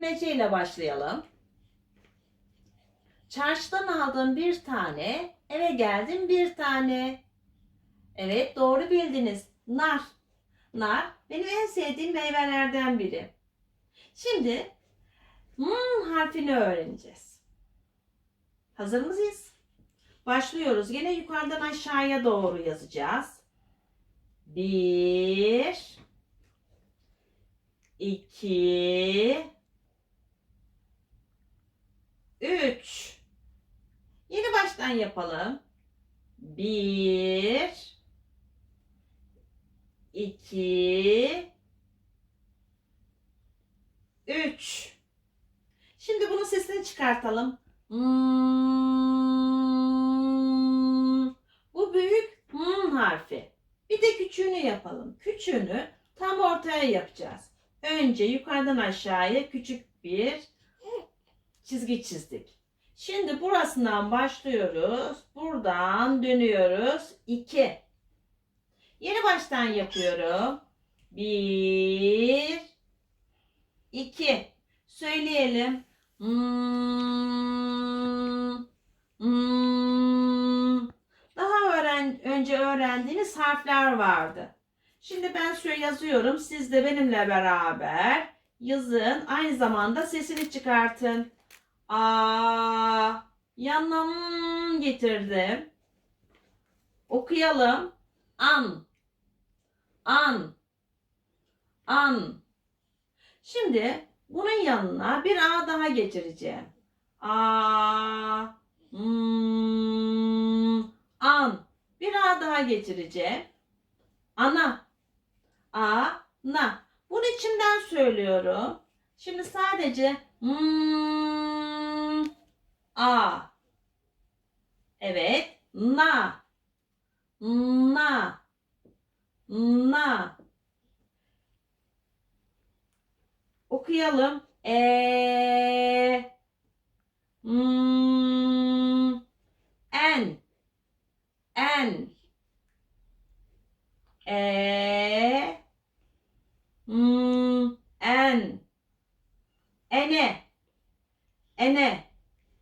Mece ile başlayalım. Çarşıdan aldım bir tane, eve geldim bir tane. Evet doğru bildiniz. Nar. Nar benim en sevdiğim meyvelerden biri. Şimdi hmm harfini öğreneceğiz. Hazır mıyız? Başlıyoruz. Gene yukarıdan aşağıya doğru yazacağız. Bir, iki, üç. Yeni baştan yapalım. Bir, iki, üç. Şimdi bunun sesini çıkartalım. Hmm. Bu büyük hmm harfi. Bir de küçüğünü yapalım. Küçüğünü tam ortaya yapacağız. Önce yukarıdan aşağıya küçük bir çizgi çizdik. Şimdi burasından başlıyoruz. Buradan dönüyoruz. 2. Yeni baştan yapıyorum. 1 2 Söyleyelim. Hmm, hmm. Daha öğren önce öğrendiğiniz harfler vardı. Şimdi ben şöyle yazıyorum. Siz de benimle beraber yazın. Aynı zamanda sesini çıkartın. A yanım getirdim. Okuyalım. An. An. An. Şimdi bunun yanına bir A daha getireceğim. A. Hmm, an. Bir A daha getireceğim. Ana. A. Na. Bunu içimden söylüyorum. Şimdi sadece hmm, A. Evet. Na. Na. Na. Okuyalım. E. Hmm, en. En. E. Hmm, en. Ene. Ene.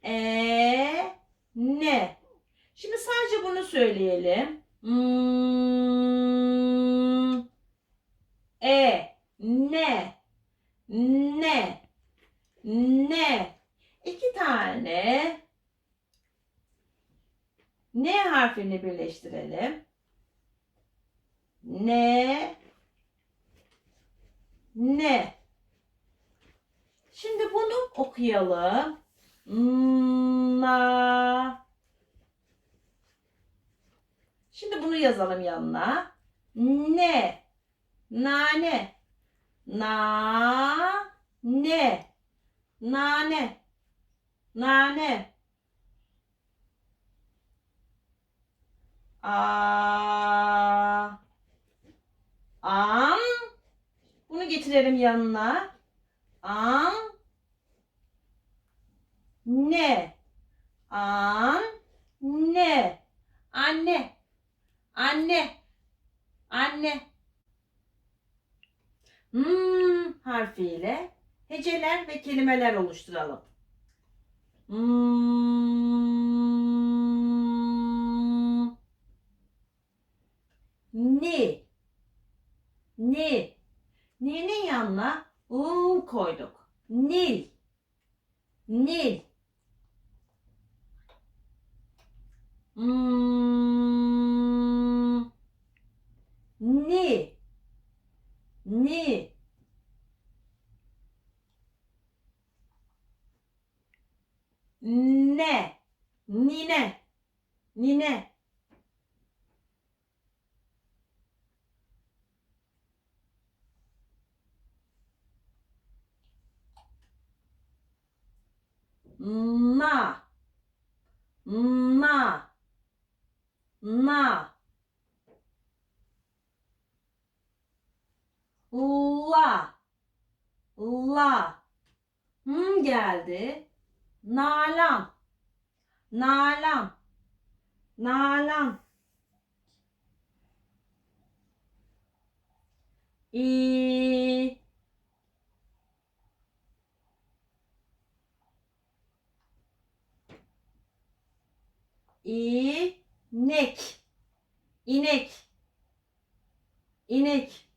E. Ne. Şimdi sadece bunu söyleyelim. Hmm, e. Ne. Ne. Ne. İki tane ne harfini birleştirelim. Ne. Ne. Şimdi bunu okuyalım. Na. Şimdi bunu yazalım yanına. Ne. Nane. Na. Ne. Nane. Nane. A. Am. Bunu getirelim yanına. Am. Ne. An. Ne. Anne. Anne. Anne. Hmm harfiyle heceler ve kelimeler oluşturalım. Hmm. Ni. Ni. Ni'nin yanına u koyduk. Nil. Nil. Hmm. Ni. Ni. Ne. Nine. Nine. Na. Na. Na. La. La. Hmm geldi. Nalan. Nalan. Nalan. İ İnek. İnek. İnek.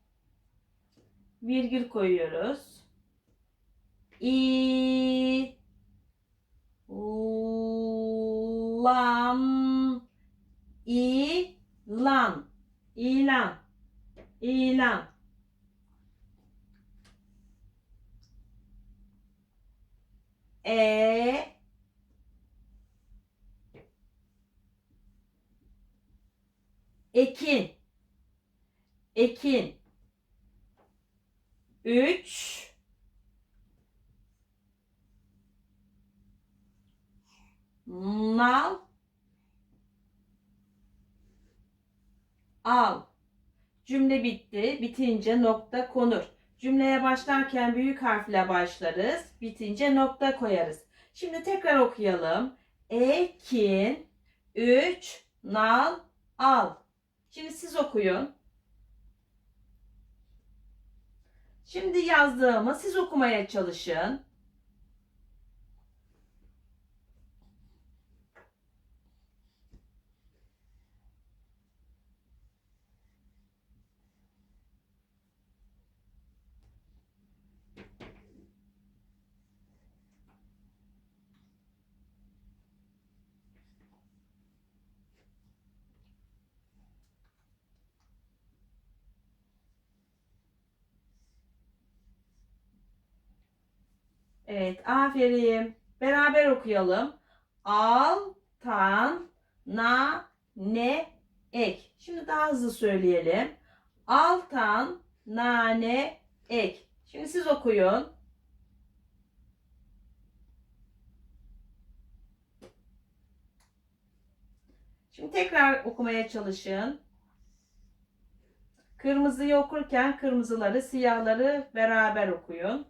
Virgül koyuyoruz. İ lam ilan ilan ilan e ekin. Ekin. Üç. Nal. Al. Cümle bitti. Bitince nokta konur. Cümleye başlarken büyük harfle başlarız. Bitince nokta koyarız. Şimdi tekrar okuyalım. Ekin. Üç. Nal. Al şimdi siz okuyun. Şimdi yazdığımı siz okumaya çalışın Evet, aferin. Beraber okuyalım. Al, tan, na, ne, ek. Şimdi daha hızlı söyleyelim. Altan, nane, ek. Şimdi siz okuyun. Şimdi tekrar okumaya çalışın. Kırmızıyı okurken kırmızıları, siyahları beraber okuyun.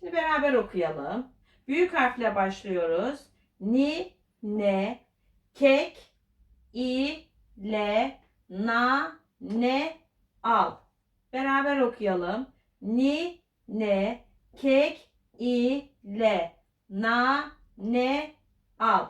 Şimdi beraber okuyalım. Büyük harfle başlıyoruz. Ni, ne, kek, i, le, na, ne, al. Beraber okuyalım. Ni, ne, kek, i, le, na, ne, al.